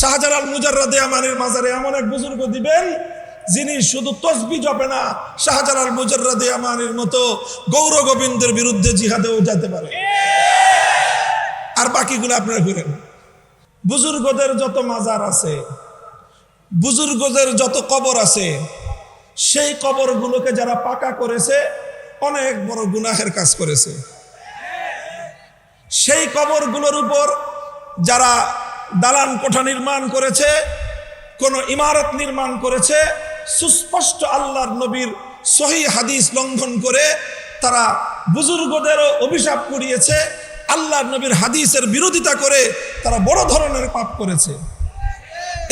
শাহজালাল মুজাররাদে আমানের মাজারে এমন এক বুজুর্গ দিবেন, যিনি শুধু তসবি জপে না, শাহজালাল মুজাররাদে আমানের মতো গৌর গোবিন্দের বিরুদ্ধে জিহাদেও যেতে পারে। আর বাকিগুলো আপনারা করেন বুজুর্গদের যত মাজার আছে, বুজুর্গদের যত কবর আছে, সেই কবরগুলোকে যারা পাকা করেছে, অনেক বড় গুনাহের কাজ করেছে। সেই কবরগুলোর উপর যারা দালান কোঠা নির্মাণ করেছে, কোন ইমারত নির্মাণ করেছে, সুস্পষ্ট আল্লাহর নবীর সহি হাদিস লঙ্ঘন করে তারা বুজুর্গদেরও অভিশাপ করিয়েছে আল্লাহর নবীর হাদিসের বিরোধিতা করে তারা বড় ধরনের পাপ করেছে।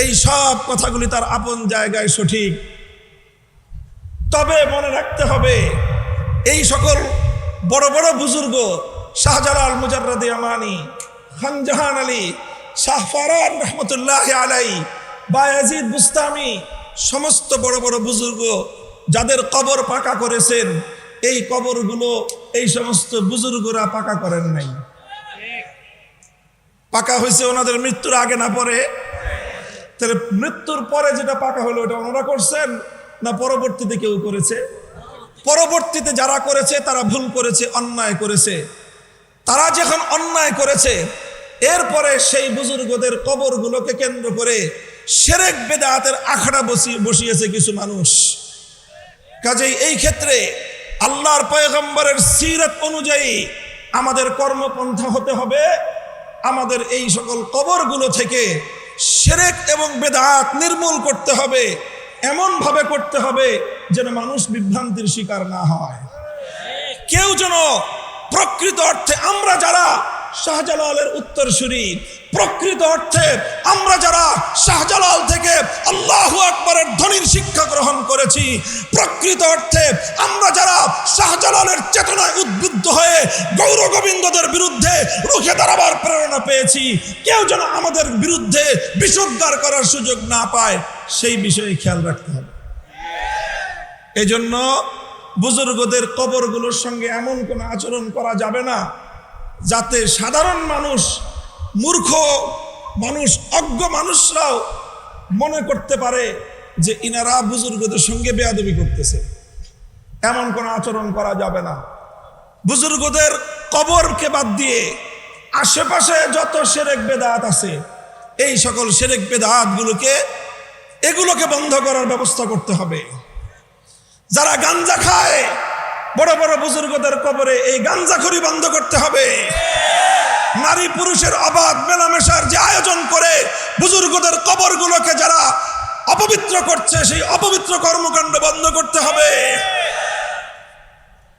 এই সব কথাগুলি তার আপন জায়গায় সঠিক। তবে মনে রাখতে হবে, এই সকল বড় বড় বুজুর্গ শাহজালাল মুজাররাদি আমানি খানজাহান আলী শাহফারান রহমতুল্লাহ আলাই বায়াজিদ বুস্তামি, সমস্ত বড় বড় বুজুর্গ যাদের কবর পাকা করেছেন, এই কবরগুলো, এই সমস্ত বুজুর্গরা পাকা করেন নাই। পাকা হয়েছে ওনাদের মৃত্যুর আগে না পরে? তাহলে মৃত্যুর পরে যেটা পাকা হলো ওটা ওনারা করছেন না পরবর্তীতে কেউ করেছে? পরবর্তীতে যারা করেছে, তারা ভুল করেছে, অন্যায় করেছে। তারা যখন অন্যায় করেছে এরপরে সেই বুজুর্গদের কবরগুলোকে কেন্দ্র করে সেরেক বেদাতের আখড়া বসিয়ে বসিয়েছে কিছু মানুষ। কাজেই এই ক্ষেত্রে আল্লাহর পয়গম্বরের সিরত অনুযায়ী আমাদের কর্মপন্থা হতে হবে। আমাদের এই সকল কবরগুলো থেকে সেরেক এবং বেদাত নির্মূল করতে হবে, এমনভাবে করতে হবে যেন মানুষ বিভ্রান্তির শিকার না হয়। কেউ যেন প্রকৃত অর্থে আমরা যারা শাহজালালের উত্তরসূরি প্রকৃত অর্থে আমরা যারা শাহজালাল থেকে আল্লাহু আকবরের ধ্বনির শিক্ষা গ্রহণ করেছি, প্রকৃত অর্থে আমরা যারা শাহজালালের চেতনায় উদ্বুদ্ধ হয়ে গৌর গোবিন্দদের বিরুদ্ধে রুখে দাঁড়াবার প্রেরণা পেয়েছি, কেউ যেন আমাদের বিরুদ্ধে বিষোদ্গার করার সুযোগ না পায়, সেই বিষয়ে খেয়াল রাখতে হবে। এজন্য বুজুর্গদের কবরগুলোর সঙ্গে এমন কোনো আচরণ করা যাবে না যাতে সাধারণ মানুষ, মূর্খ মানুষ, অজ্ঞ মানুষরাও মনে করতে পারে যে ইনারা বুজুর্গদের সঙ্গে বেয়াদবি করতেছে। এমন কোনো আচরণ করা যাবে না। বুজুর্গদের কবরকে বাদ দিয়ে আশেপাশে যত সেরেক বেদাত আছে, এই সকল সেরেক বেদাতগুলোকে, এগুলোকে বন্ধ করার ব্যবস্থা করতে হবে। যারা গাঞ্জা খায় বড় বড় বুজুর্গদের কবরে এই গাঞ্জাখড়ি বন্ধ করতে হবে। নারী পুরুষের অবাধ মেলামেশার যে আয়োজন করে বুজুর্গদের কবরগুলোকে যারা অপবিত্র করছে, সেই অপবিত্র কর্মকাণ্ড বন্ধ করতে হবে।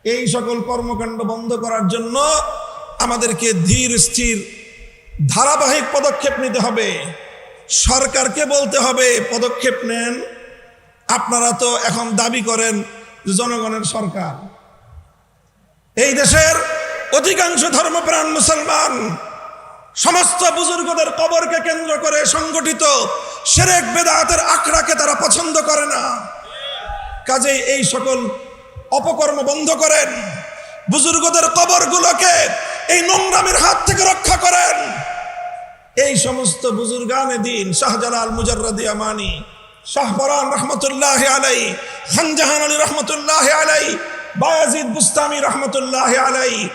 এই সকল কর্মকাণ্ড বন্ধ করার জন্য আমাদেরকে ধীর, স্থির, ধারাবাহিক পদক্ষেপ নিতে হবে। সরকারকে বলতে হবে, পদক্ষেপ নেন। আপনারা তো এখন দাবি করেন জনগণের সরকার। এই দেশের অধিকাংশ ধর্মপ্রাণ মুসলমান সমস্ত বুজুর্গদের কবরকে কেন্দ্র করে সংগঠিত সেরেক বেদাতের আখড়াকে তারা পছন্দ করে না। কাজেই এই সকল অপকর্ম বন্ধ করেন। বুজুর্গদের কবরগুলোকে এই নোংরামের হাত থেকে রক্ষা করেন। এই সমস্ত বুজুর্গানে দিন শাহজালাল মুজাররাদি আমানি শাহপরান রহমতুল্লাহ আলাই খানজাহান আলী রহমতুল্লাহ আলাই বায়াজিদ বুস্তামি রহমতুল্লাহ আলাই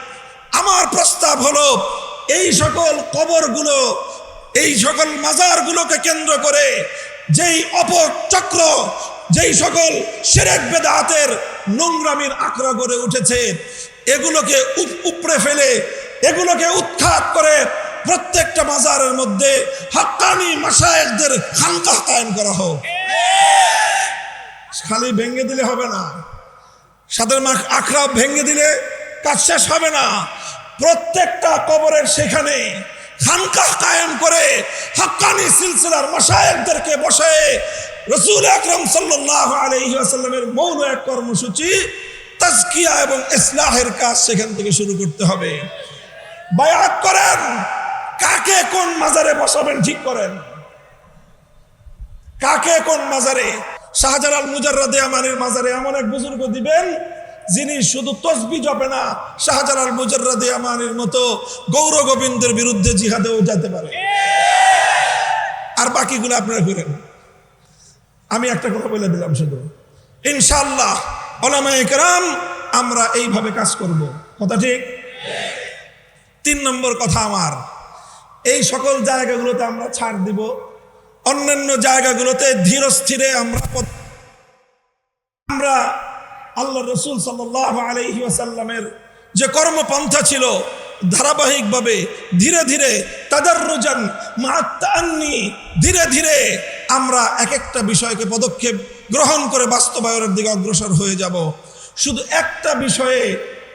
আমার প্রস্তাব হলো, এই সকল কবরগুলো, এই সকল মাজারগুলোকে কেন্দ্র করে যেই অপচক্র যেই সকল সেরেক বেদাতের নোংরামির আঁকড়া গড়ে উঠেছে, এগুলোকে উপ- উপড়ে ফেলে, এগুলোকে উৎখাত করে প্রত্যেকটা মাজারের মধ্যে হাক্কানি মাসায়েকদের খানকাহ কায়েম করা হোক। খালি ভেঙে দিলে হবে না। সাদের মাখ আখড়া ভেঙে দিলে কাজ শেষ হবে না। প্রত্যেকটা কবরের সেখানে খানকাহ কায়েম করে হাক্কানি সিলসিলার মাসায়েকদেরকে বসে রসুল আকরম সাল্লাহ আলহি আসাল্লামের মৌন এক কর্মসূচি, তাজকিয়া এবং ইসলাহের কাজ সেখান থেকে শুরু করতে হবে। বায়াত করেন, কাকে কোন মাজারে বসাবেন ঠিক করেন। কাকে কোন মাজারে শাহজালাল মুজাররাদে আমানের মাজারে এমন এক বুজুর্গ দিবেন, যিনি শুধু তসবি জপে না, শাহজালাল মুজাররাদে আমানের মতো গৌর গোবিন্দের বিরুদ্ধে জিহাদেও যেতে পারে। আর বাকিগুলো আপনারা করেন আমি একটা কথা বলে দিলাম শুধু। ইনশাল্লাহ ওলামা একরাম আমরা এইভাবে কাজ করব। কথা ঠিক? তিন নম্বর কথা আমার, এই সকল জায়গাগুলোতে আমরা ছাড় দিব। অন্যান্য জায়গাগুলোতে ধীর স্থিরে আমরা আমরা আল্লাহ রসুল সাল্লাহ আলহি আসাল্লামের যে কর্মপন্থা ছিল ধারাবাহিকভাবে ধীরে ধীরে তাদের রোজান মাত্তান্নি ধীরে ধীরে আমরা এক একটা বিষয়কে পদক্ষেপ গ্রহণ করে বাস্তবায়নের দিকে অগ্রসর হয়ে যাব। শুধু একটা বিষয়ে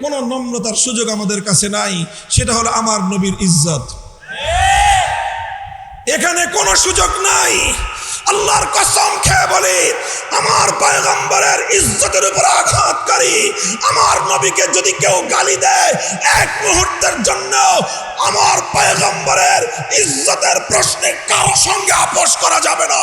কোনো নম্রতার সুযোগ আমাদের কাছে নাই, সেটা হলো আমার নবীর ইজ্জত। এখানে কোনো সুযোগ নাই। আল্লাহর কসম খেয়ে বলি, আমার পয়গম্বরের ইজ্জতের উপর আঘাত আঘাতকারী, আমার নবীকে যদি কেউ গালি দেয়, এক মুহূর্তের জন্য আমার পয়গম্বরের ইজ্জতের প্রশ্নে কারও সঙ্গে আপোষ করা যাবে না।